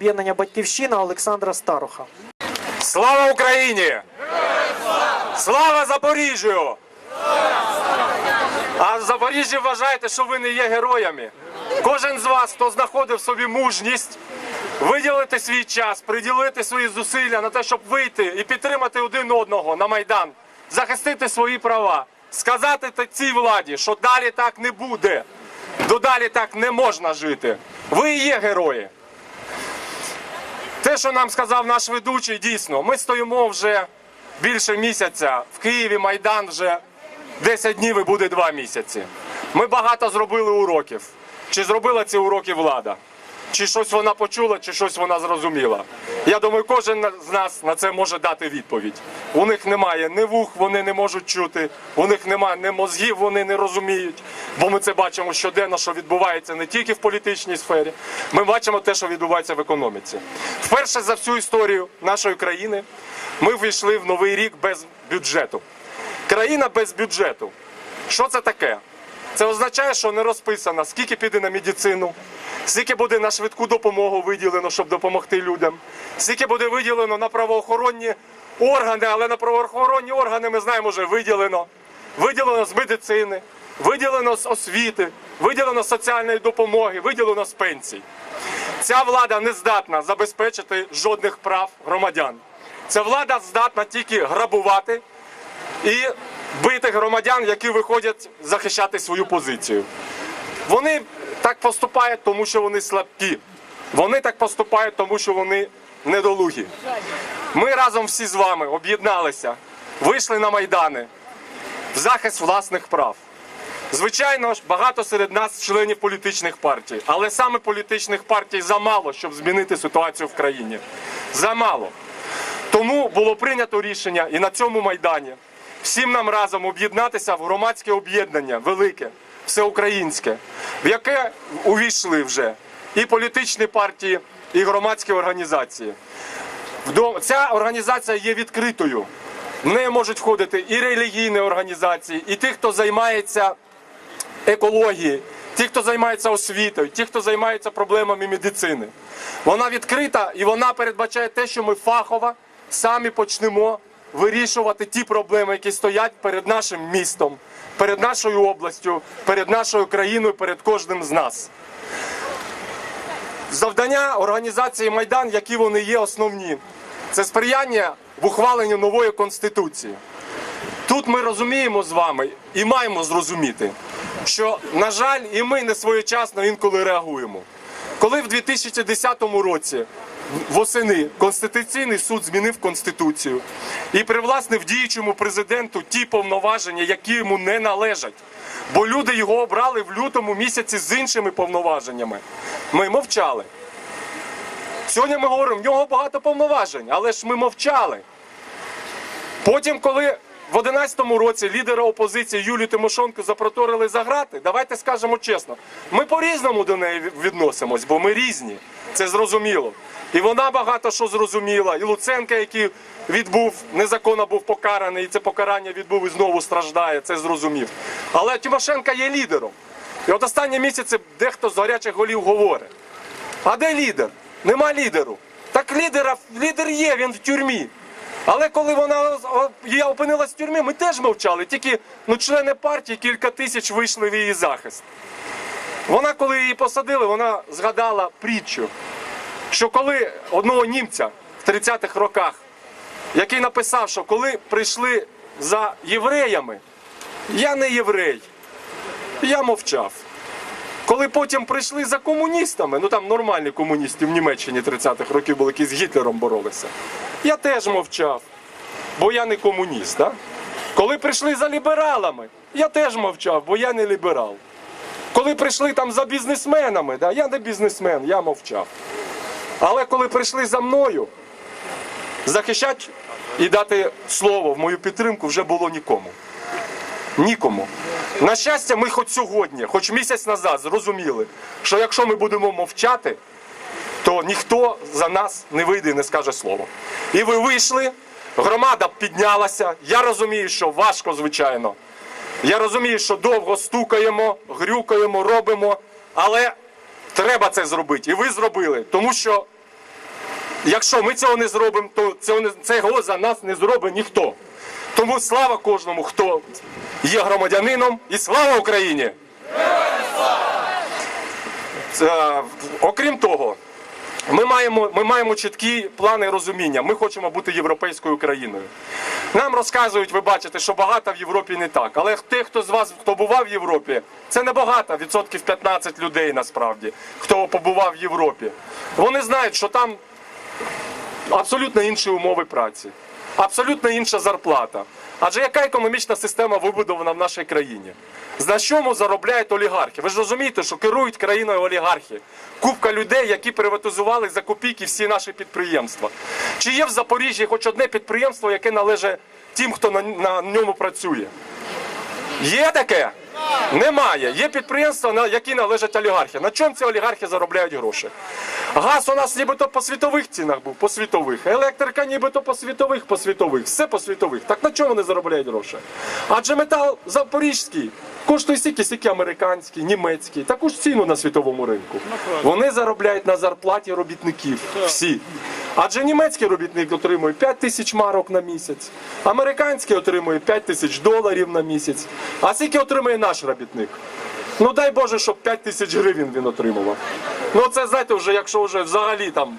об'єднання Батьківщина Олександра Старуха. Слава Україні! Слава Запоріжжю! А в Запоріжжі вважаєте, що ви не є героями. Кожен з вас, хто знаходив собі мужність, виділити свій час, приділити свої зусилля на те, щоб вийти і підтримати один одного на Майдан, захистити свої права, сказати цій владі, що далі так не буде, додалі так не можна жити. Ви і є герої. Те, що нам сказав наш ведучий, дійсно, ми стоїмо вже більше місяця. В Києві Майдан вже 10 днів і буде 2 місяці. Ми багато зробили уроків. Чи зробила ці уроки влада? Чи щось вона почула, чи щось вона зрозуміла? Я думаю, кожен з нас на це може дати відповідь. У них немає ні вух, вони не можуть чути, у них немає ні мозгів, вони не розуміють. Бо ми це бачимо щоденно, що відбувається не тільки в політичній сфері. Ми бачимо те, що відбувається в економіці. Вперше за всю історію нашої країни ми війшли в новий рік без бюджету. Країна без бюджету. Що це таке? Це означає, що не розписано, скільки піде на медицину, скільки буде на швидку допомогу виділено, щоб допомогти людям, скільки буде виділено на правоохоронні органи, але на правоохоронні органи ми знаємо, вже виділено. Виділено з медицини, виділено з освіти, виділено з соціальної допомоги, виділено з пенсій. Ця влада не здатна забезпечити жодних прав громадян. Ця влада здатна тільки грабувати і бити громадян, які виходять захищати свою позицію. Вони так поступають, тому що вони слабкі. Вони так поступають, тому що вони недолугі. Ми разом всі з вами об'єдналися, вийшли на майдани в захист власних прав. Звичайно ж, багато серед нас членів політичних партій, але саме політичних партій замало, щоб змінити ситуацію в країні. Замало. Тому було прийнято рішення і на цьому майдані всім нам разом об'єднатися в громадське об'єднання велике, всеукраїнське, в яке увійшли вже і політичні партії, і громадські організації. Ця організація є відкритою. В неї можуть входити і релігійні організації, і ті, хто займається екології, ті, хто займається освітою, ті, хто займається проблемами медицини. Вона відкрита і вона передбачає те, що ми фахово самі почнемо вирішувати ті проблеми, які стоять перед нашим містом, перед нашою областю, перед нашою країною, перед кожним з нас. Завдання організації Майдан, які вони є основні, це сприяння в ухваленні нової конституції. Тут ми розуміємо з вами і маємо зрозуміти, що, на жаль, і ми не своєчасно інколи реагуємо. Коли в 2010 році восени Конституційний суд змінив Конституцію і привласнив діючому президенту ті повноваження, які йому не належать, бо люди його обрали в лютому місяці з іншими повноваженнями, ми мовчали. Сьогодні ми говоримо, в нього багато повноважень, але ж ми мовчали. Потім, коли в 11-му році лідера опозиції Юлію Тимошенко запроторили за грати, давайте скажемо чесно, ми по-різному до неї відносимось, бо ми різні, це зрозуміло. І вона багато що зрозуміла, і Луценка, який відбув, незаконно був покараний, і це покарання відбув і знову страждає, це зрозумів. Але Тимошенка є лідером. І от останні місяці дехто з гарячих голів говорить. А де лідер? Нема лідеру. Так лідера, лідер є, він в тюрмі. Але коли вона я опинилась в тюрмі, ми теж мовчали. Тільки ну, члени партії кілька тисяч вийшли в її захист. Вона, коли її посадили, вона згадала притчу, що коли одного німця в 30-х роках, який написав, що коли прийшли за євреями, я не єврей, я мовчав. Коли потім прийшли за комуністами, ну там нормальні комуністи в Німеччині 30-х років були, які з Гітлером боролися. Я теж мовчав, бо я не комуніст. Да? Коли прийшли за лібералами, я теж мовчав, бо я не ліберал. Коли прийшли там за бізнесменами, да? я не бізнесмен, я мовчав. Але коли прийшли за мною, захищати і дати слово в мою підтримку вже було нікому. Нікому. На щастя, ми хоч сьогодні, хоч місяць назад, зрозуміли, що якщо ми будемо мовчати, то ніхто за нас не вийде і не скаже слово. І ви вийшли, громада піднялася. Я розумію, що важко, звичайно. Я розумію, що довго стукаємо, грюкаємо, робимо, але треба це зробити. І ви зробили, тому що Якщо ми цього не зробимо, то цього, за нас не зробить ніхто. Тому слава кожному, хто є громадянином, і слава Україні! Це, окрім того, ми маємо, ми маємо чіткі плани розуміння. Ми хочемо бути європейською країною. Нам розказують, ви бачите, що багато в Європі не так. Але тих, хто з вас, хто бував в Європі, це не багато, відсотків 15 людей насправді, хто побував в Європі. Вони знають, що там абсолютно інші умови праці, абсолютно інша зарплата. Адже яка економічна система вибудована в нашій країні? За чому заробляють олігархи? Ви ж розумієте, що керують країною олігархи. Купка людей, які приватизували за копійки всі наші підприємства. Чи є в Запоріжжі хоч одне підприємство, яке належить тим, хто на, на ньому працює? Є таке? Немає. Є підприємства, на- які належать олігархи. На чому ці олігархи заробляють гроші? Газ у нас нібито по світових цінах був, по світових. Електрика нібито по світових, по світових. Все по світових. Так на чому вони заробляють гроші? Адже метал запорізький коштує стільки, стільки американський, німецький. Таку ж ціну на світовому ринку. Вони заробляють на зарплаті робітників. Всі. Адже німецький робітник отримує 5 тисяч марок на місяць, американський отримує 5 тисяч доларів на місяць. А скільки отримує наш робітник? Ну дай Боже, щоб 5 тисяч гривень він отримував. Ну це знаєте, вже якщо вже взагалі там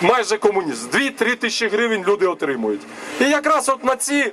майже комуніст. 2-3 тисячі гривень люди отримують. І якраз от на ці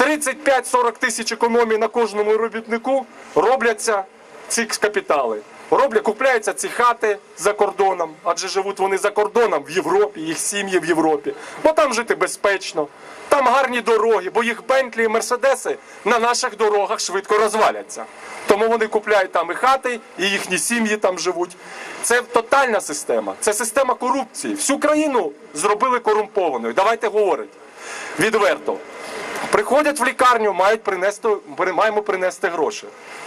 35-40 тисяч економії на кожному робітнику робляться ці капітали. Роблять, купляються ці хати за кордоном, адже живуть вони за кордоном в Європі, їх сім'ї в Європі. Бо там жити безпечно, там гарні дороги, бо їх Бентлі і Мерседеси на наших дорогах швидко розваляться. Тому вони купляють там і хати, і їхні сім'ї там живуть. Це тотальна система, це система корупції. Всю країну зробили корумпованою. Давайте говорити відверто. Приходять в лікарню, мають принести, маємо принести гроші.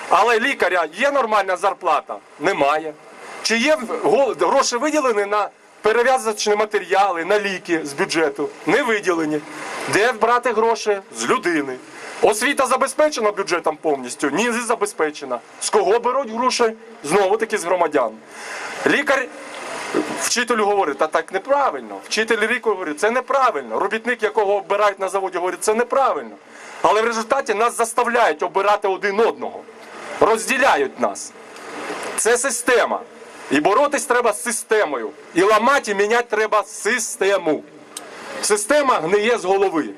Але лікаря є нормальна зарплата? Немає. Чи є гроші виділені на перев'язочні матеріали, на ліки з бюджету? Не виділені. Де брати гроші? З людини. Освіта забезпечена бюджетом повністю? Ні, не забезпечена. З кого беруть гроші? Знову таки з громадян. Лікар Вчителю говорить, та так неправильно. Вчитель ріку говорить, це неправильно. Робітник, якого обирають на заводі, говорить, це неправильно. Але в результаті нас заставляють обирати один одного, розділяють нас. Це система. І боротись треба з системою. І ламати, і міняти треба систему. Система гниє з голови.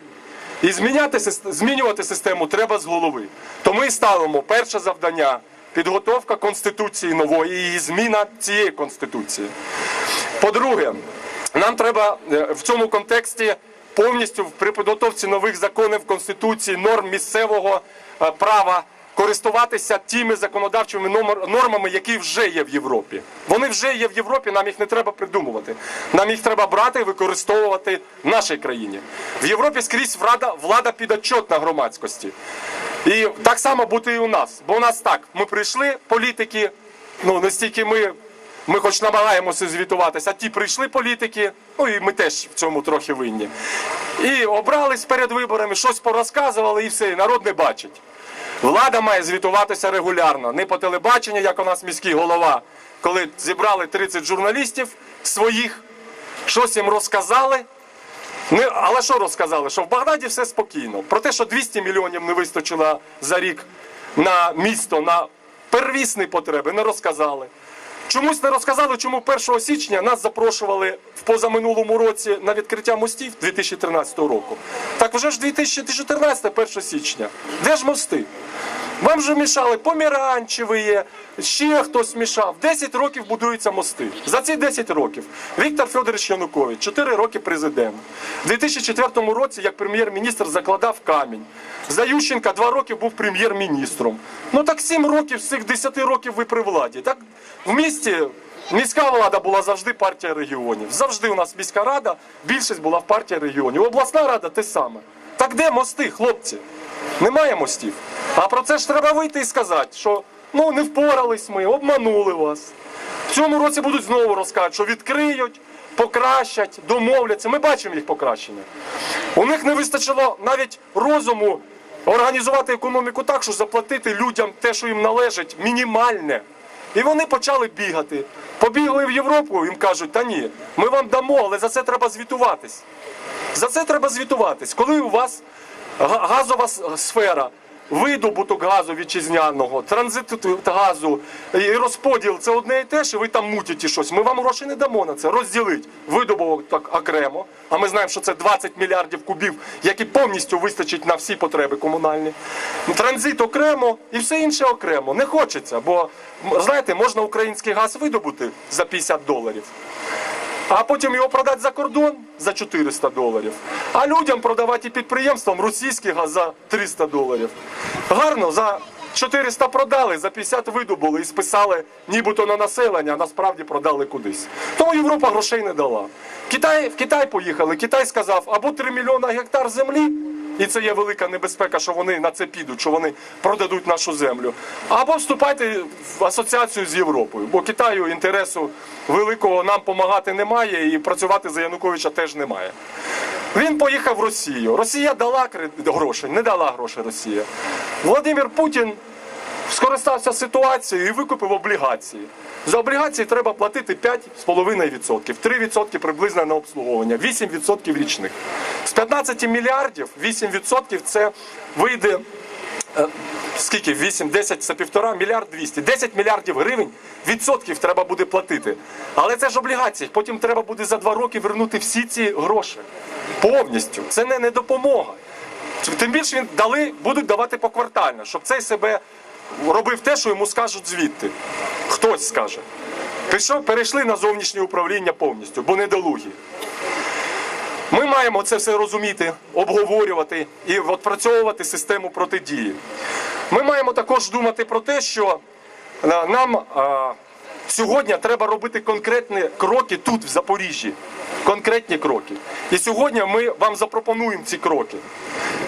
І зміняти, змінювати систему треба з голови. То ми ставимо перше завдання підготовка Конституції нової і зміна цієї Конституції. По-друге, нам треба е, в цьому контексті повністю при підготовці нових законів Конституції, норм місцевого е, права користуватися тими законодавчими нормами, які вже є в Європі. Вони вже є в Європі, нам їх не треба придумувати. Нам їх треба брати і використовувати в нашій країні. В Європі скрізь влада, влада підотчетна громадськості. І так само буде і у нас. Бо у нас так, ми прийшли, політики, ну настільки ми ми хоч намагаємося звітуватися, а ті прийшли політики, ну і ми теж в цьому трохи винні. І обрались перед виборами, щось порозказували і все, і народ не бачить. Влада має звітуватися регулярно, не по телебаченню, як у нас міський голова, коли зібрали 30 журналістів своїх, щось їм розказали. Не, але що розказали? Що в Багдаді все спокійно. Про те, що 200 мільйонів не вистачило за рік на місто, на первісні потреби, не розказали. Чомусь не розказали, чому 1 січня нас запрошували в позаминулому році на відкриття мостів 2013 року. Так вже ж 2014, 1 січня. Де ж мости? Вам же мішали поміранчеві ще хтось мішав. 10 років будуються мости. За ці 10 років Віктор Федорович Янукович, 4 роки президент. У 2004 році, як прем'єр-міністр, закладав камінь. За Ющенка 2 роки був прем'єр-міністром. Ну так 7 років з цих 10 років ви при владі. Так в місті міська влада була завжди партія регіонів. Завжди у нас міська рада, більшість була в партії регіонів. Обласна рада те саме. Так де мости, хлопці? Немає мостів. А про це ж треба вийти і сказати, що ну не впорались ми, обманули вас. В цьому році будуть знову розказувати, що відкриють, покращать, домовляться. Ми бачимо їх покращення. У них не вистачило навіть розуму організувати економіку так, що заплатити людям те, що їм належить, мінімальне. І вони почали бігати. Побігли в Європу, їм кажуть, та ні, ми вам дамо, але за це треба звітуватись. За це треба звітуватись. Коли у вас газова сфера, видобуток газу вітчизняного, транзит газу і розподіл це одне і те, що ви там мутите щось. Ми вам грошей не дамо на це. Розділить видобуток окремо. А ми знаємо, що це 20 мільярдів кубів, які повністю вистачить на всі потреби комунальні. Транзит окремо і все інше окремо. Не хочеться, бо знаєте, можна український газ видобути за 50 доларів а потім його продати за кордон за 400 доларів. А людям продавати підприємствам російський газ за 300 доларів. Гарно, за 400 продали, за 50 видобули і списали нібито на населення, а насправді продали кудись. Тому Європа грошей не дала. Китай, в Китай поїхали, Китай сказав, або 3 мільйона гектар землі, і це є велика небезпека, що вони на це підуть, що вони продадуть нашу землю. Або вступайте в асоціацію з Європою, бо Китаю інтересу великого нам допомагати немає, і працювати за Януковича теж немає. Він поїхав в Росію. Росія дала гроші, не дала гроші Росія. Володимир Путін скористався ситуацією і викупив облігації. За облігації треба платити 5,5%, 3% приблизно на обслуговування, 8% річних. З 15 мільярдів 8% це вийде е, скільки? 8, 10, це півтора мільярд 200. 10 мільярдів гривень відсотків треба буде платити. Але це ж облігації. Потім треба буде за два роки вернути всі ці гроші. Повністю. Це не, не допомога. Тим більше він дали, будуть давати поквартально, щоб цей себе робив те, що йому скажуть звідти. Хтось скаже. Пішов, перейшли на зовнішнє управління повністю, бо недолугі. Ми маємо це все розуміти, обговорювати і відпрацьовувати систему протидії. Ми маємо також думати про те, що е, нам е, сьогодні треба робити конкретні кроки тут, в Запоріжжі. Конкретні кроки. І сьогодні ми вам запропонуємо ці кроки.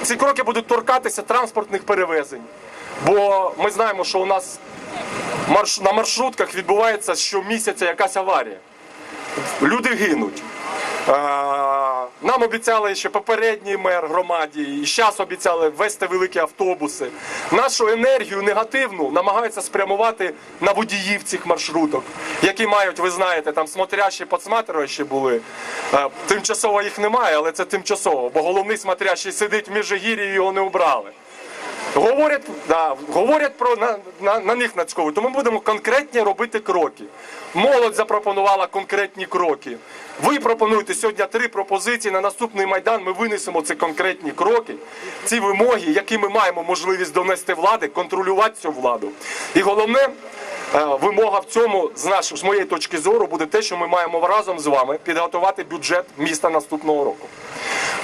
Ці кроки будуть торкатися транспортних перевезень. Бо ми знаємо, що у нас на маршрутках відбувається щомісяця якась аварія. Люди гинуть. Нам обіцяли ще попередній мер громаді, і зараз обіцяли ввести великі автобуси. Нашу енергію негативну намагаються спрямувати на водіїв цих маршруток, які мають, ви знаєте, там смотрящі, подсматриваючі були. Е, Тимчасово їх немає, але це тимчасово, бо головний смотрящий сидить в Міжгір'ї і його не обрали. Говорять, да, говорять про на, на, на них нацьковують. Тому ми будемо конкретні робити кроки. Молодь запропонувала конкретні кроки. Ви пропонуєте сьогодні три пропозиції. На наступний майдан ми винесемо ці конкретні кроки, ці вимоги, які ми маємо можливість донести влади, контролювати цю владу. І головне. е, Вимога в цьому, з нашої з моєї точки зору, буде те, що ми маємо разом з вами підготувати бюджет міста наступного року.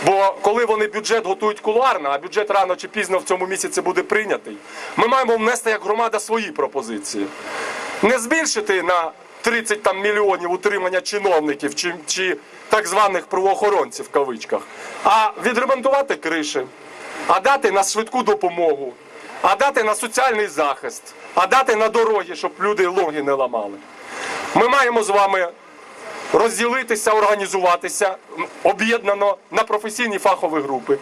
Бо коли вони бюджет готують кулуарно, а бюджет рано чи пізно в цьому місяці буде прийнятий, ми маємо внести як громада свої пропозиції. Не збільшити на 30 там, мільйонів утримання чиновників чи, чи так званих правоохоронців в кавичках, а відремонтувати криші, а дати на швидку допомогу, а дати на соціальний захист, а дати на дороги, щоб люди логи не ламали. Ми маємо з вами розділитися, організуватися об'єднано на професійні фахові групи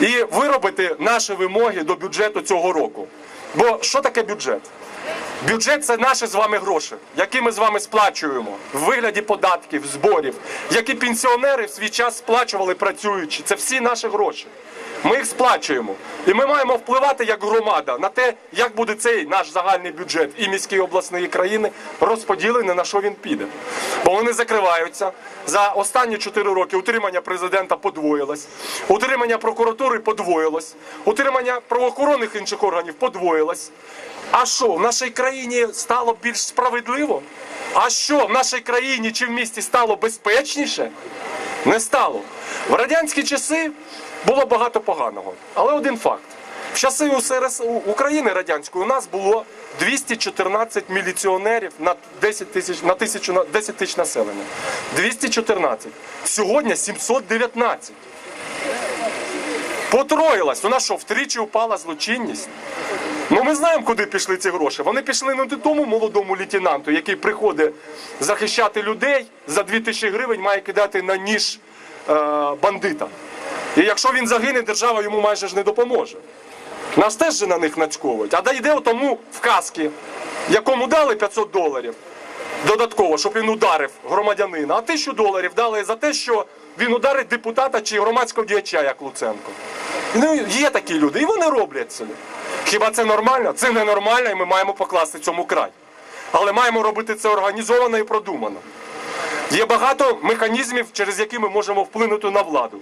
і виробити наші вимоги до бюджету цього року. Бо що таке бюджет? Бюджет це наші з вами гроші, які ми з вами сплачуємо в вигляді податків, зборів, які пенсіонери в свій час сплачували працюючи. Це всі наші гроші. Ми їх сплачуємо. І ми маємо впливати як громада на те, як буде цей наш загальний бюджет і міський і обласної країни розподілений, на що він піде. Бо вони закриваються. За останні 4 роки утримання президента подвоїлось, утримання прокуратури подвоїлось, утримання правоохоронних інших органів подвоїлось. А що, в нашій країні стало більш справедливо? А що, в нашій країні чи в місті стало безпечніше? Не стало. В радянські часи було багато поганого. Але один факт. В часи УСРС України радянської у нас було 214 міліціонерів на 10 тисяч на тисячу на 10 тисяч населення. 214. Сьогодні 719. Потроїлась. У нас що, втричі упала злочинність? Ну ми знаємо, куди пішли ці гроші. Вони пішли не тому молодому лейтенанту, який приходить захищати людей за 2000 гривень, має кидати на ніж е, бандита. І якщо він загине, держава йому майже ж не допоможе. Нас теж же на них нацьковують. А да йде тому в каски, якому дали 500 доларів, додатково, щоб він ударив громадянина, а тисячу доларів дали за те, що він ударить депутата чи громадського діяча, як Луценко. Ну, є такі люди, і вони роблять це. Хіба це нормально? Це ненормально, і ми маємо покласти цьому край. Але маємо робити це організовано і продумано. Є багато механізмів, через які ми можемо вплинути на владу.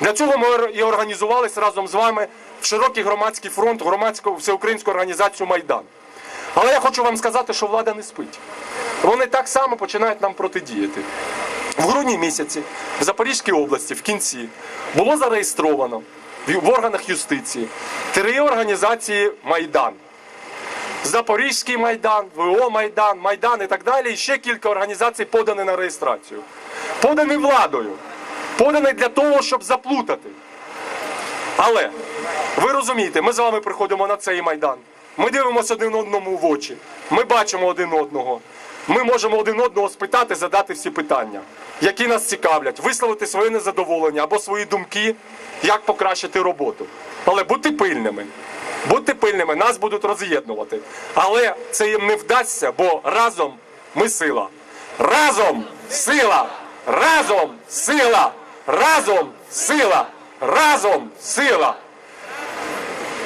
Для цього ми і організувалися разом з вами в широкий громадський фронт, громадську всеукраїнську організацію Майдан. Але я хочу вам сказати, що влада не спить. Вони так само починають нам протидіяти. В грудні місяці в Запорізькій області в кінці було зареєстровано в органах юстиції три організації Майдан. Запорізький Майдан, ВО Майдан, Майдан і так далі. І ще кілька організацій подані на реєстрацію. Подані владою. Подані для того, щоб заплутати. Але ви розумієте, ми з вами приходимо на цей майдан. Ми дивимося один одному в очі. Ми бачимо один одного. Ми можемо один одного спитати, задати всі питання, які нас цікавлять, висловити своє незадоволення або свої думки, як покращити роботу. Але будьте пильними. Будьте пильними, нас будуть роз'єднувати. Але це їм не вдасться, бо разом ми сила. Разом сила! Разом сила! Разом сила! Разом сила!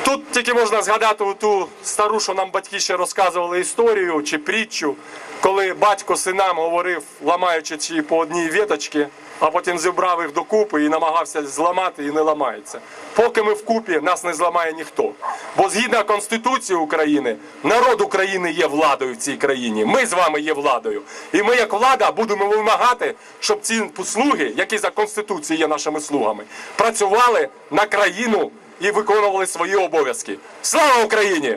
Тут тільки можна згадати ту стару, що нам батьки ще розказували історію чи притчу, коли батько синам говорив, ламаючи ці по одній віточці, а потім зібрав їх докупи і намагався зламати і не ламається. Поки ми вкупі, нас не зламає ніхто. Бо згідно Конституції України, народ України є владою в цій країні. Ми з вами є владою. І ми, як влада, будемо вимагати, щоб ці послуги, які за Конституцією є нашими слугами, працювали на країну і виконували свої обов'язки. Слава Україні!